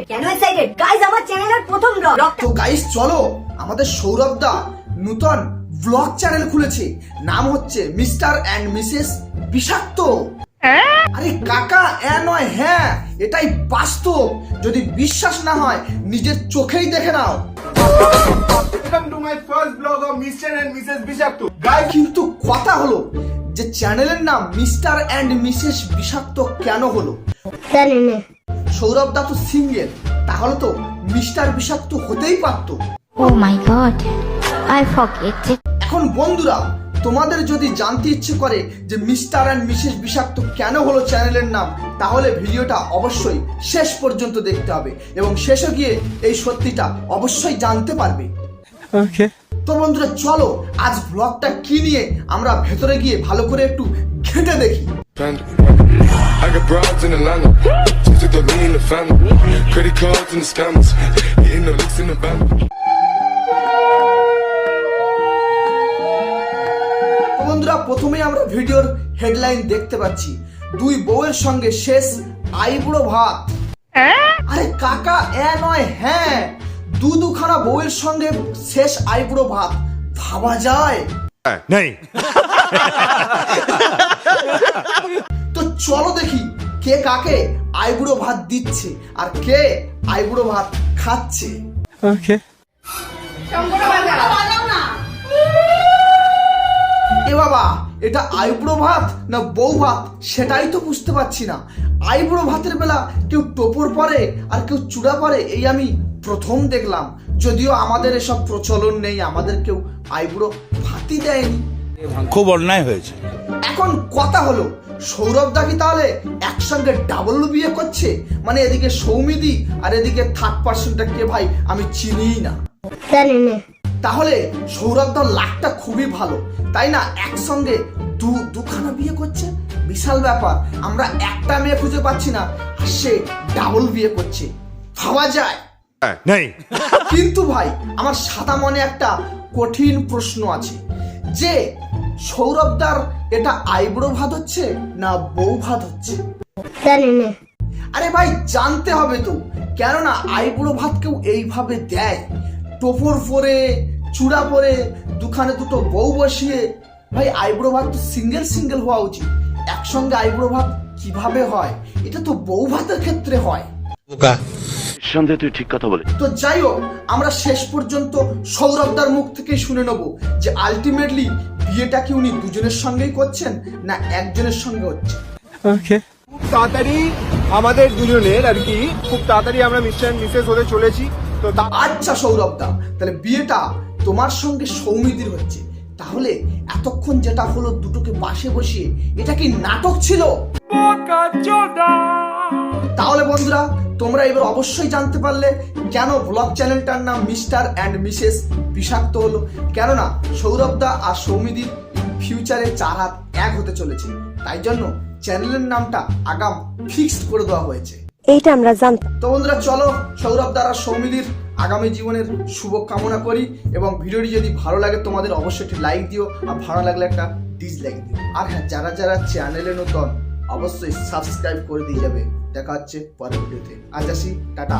Excited কেন excited guys আমার চ্যানেলের প্রথম ব্লগ তো গাইস চলো আমাদের সৌরভ দা নূতন ব্লগ চ্যানেল খুলেছে নাম হচ্ছে মিস্টার অ্যান্ড মিসেস বিষাক্ত আরে কাকা এ নয় হ্যাঁ এটাই বাস্তব যদি বিশ্বাস না হয় নিজের চোখেই দেখে নাও Welcome to my first vlog of Mr. and Mrs. Bishaktu. Guys, কিন্তু কথা হলো যে চ্যানেলের নাম মিস্টার অ্যান্ড মিসেস বিষাক্ত কেন হলো জানি না সৌরভ দা তো সিঙ্গেল তাহলে তো মিস্টার বিষাক্ত হতেই পারতো। Oh my god, I forget it. এখন বন্ধুরা তোমাদের যদি জানতে ইচ্ছে করে যে মিস্টার অ্যান্ড মিসেস বিষাক্ত কেন হলো চ্যানেলের নাম তাহলে ভিডিওটা অবশ্যই শেষ পর্যন্ত দেখতে হবে এবং শেষে গিয়ে এই সত্যিটা অবশ্যই জানতে পারবে। তো বন্ধুরা চলো আজ ব্লগটা কি নিয়ে আমরা ভেতরে গিয়ে ভালো করে একটু ঘেঁটে দেখি I got broads in Atlanta. Just took the lean the family. Credit cards and the scammers. Hitting the licks in the band. বন্ধুরা প্রথমেই আমরা ভিডিওর হেডলাইন দেখতে পাচ্ছি দুই বউয়ের সঙ্গে শেষ আইবুড়ো ভাত আরে কাকা এ নয় হ্যাঁ দু দুখানা বউয়ের সঙ্গে শেষ আইবুড়ো ভাত ভাবা যায় नहीं তো চলো দেখি কে কাকে আইবুড়ো ভাত দিচ্ছে আর কে আইবুড়ো ভাত খাচ্ছে। এ বাবা এটা আইবুড়ো ভাত না বউ ভাত? সেটাই তো বুঝতে পারছি না। আইবুড়ো ভাতের বেলা কেউ টোপর পরে আর কেউ চূড়া পরে এই আমি প্রথম দেখলাম। যদিও আমাদের এসব প্রচলন নেই আমাদের কেউ আইবুড়ো ভাতই দেয়নি। খুব অন্যায় হয়েছে। এখন কথা হলো সৌরভ দা কি তাহলে একসঙ্গে ডাবল বিয়ে করছে? মানে এদিকে সৌমিদি আর এদিকে থার্ড পার্সনটা কে ভাই আমি চিনিই না। জানি না। তাহলে সৌরভ দার লাকটা খুবই ভালো তাই না? একসঙ্গে দু দুখানা বিয়ে করছে? বিশাল ব্যাপার আমরা একটা মেয়ে খুঁজে পাচ্ছি না আর সে ডাবল বিয়ে করছে। ভাবা যায়। नहीं কিন্তু ভাই আমার সাদা মনে একটা কঠিন প্রশ্ন আছে। যে সৌরভদার এটা আইব্রো ভাত হচ্ছে না বউ ভাত হচ্ছে? আরে ভাই জানতে হবে তো কেননা আইবুড়ো ভাত কেউ এইভাবে দেয়? টোপর পরে চূড়া পরে দুখানে দুটো বউ বসিয়ে। ভাই আইবুড়ো ভাত তো সিঙ্গেল সিঙ্গেল হওয়া উচিত। একসঙ্গে আইবুড়ো ভাত কীভাবে হয়? এটা তো বউ ভাতের ক্ষেত্রে হয়। সন্দেহে তুই ঠিক কথা বলে তো যাই হোক আমরা শেষ পর্যন্ত সৌরভদার মুখ থেকেই শুনে নেব যে আলটিমেটলি বিয়েটা কি উনি দুজনের সঙ্গেই করছেন না একজনের সঙ্গে হচ্ছে। খুব তাড়াতাড়ি আমাদের দুজনের আর কি খুব তাড়াতাড়ি আমরা মিস্টার মিসেস হতে চলেছি। তো আচ্ছা সৌরভ দা তাহলে বিয়েটা তোমার সঙ্গে সৌমিদির হচ্ছে। তাহলে এতক্ষণ যেটা হলো দুটোকে পাশে বসিয়ে এটা কি নাটক ছিল? তাহলে বন্ধুরা তোমরা এবার অবশ্যই জানতে পারলে কেন ব্লগ চ্যানেলটার নাম মিস্টার অ্যান্ড মিসেস বিষাক্ত হলো। কেননা সৌরভ দা আর সৌমিদির ফিউচারে চার হাত এক হতে চলেছে। তাই জন্য চ্যানেলের নামটা আগাম ফিক্সড করে দেওয়া হয়েছে। এইটা আমরা জানতাম তো বন্ধুরা চলো সৌরভ দ্বারা সৌমিদির আগামী জীবনের শুভ কামনা করি এবং ভিডিওটি যদি ভালো লাগে তোমাদের অবশ্যই একটি লাইক দিও আর ভালো লাগলে একটা ডিসলাইক দিও। আর হ্যাঁ যারা যারা চ্যানেলে নতুন অবশ্যই সাবস্ক্রাইব করে দিয়ে যাবে। দেখা হচ্ছে পরের ভিডিওতে। আজ আসি টাটা।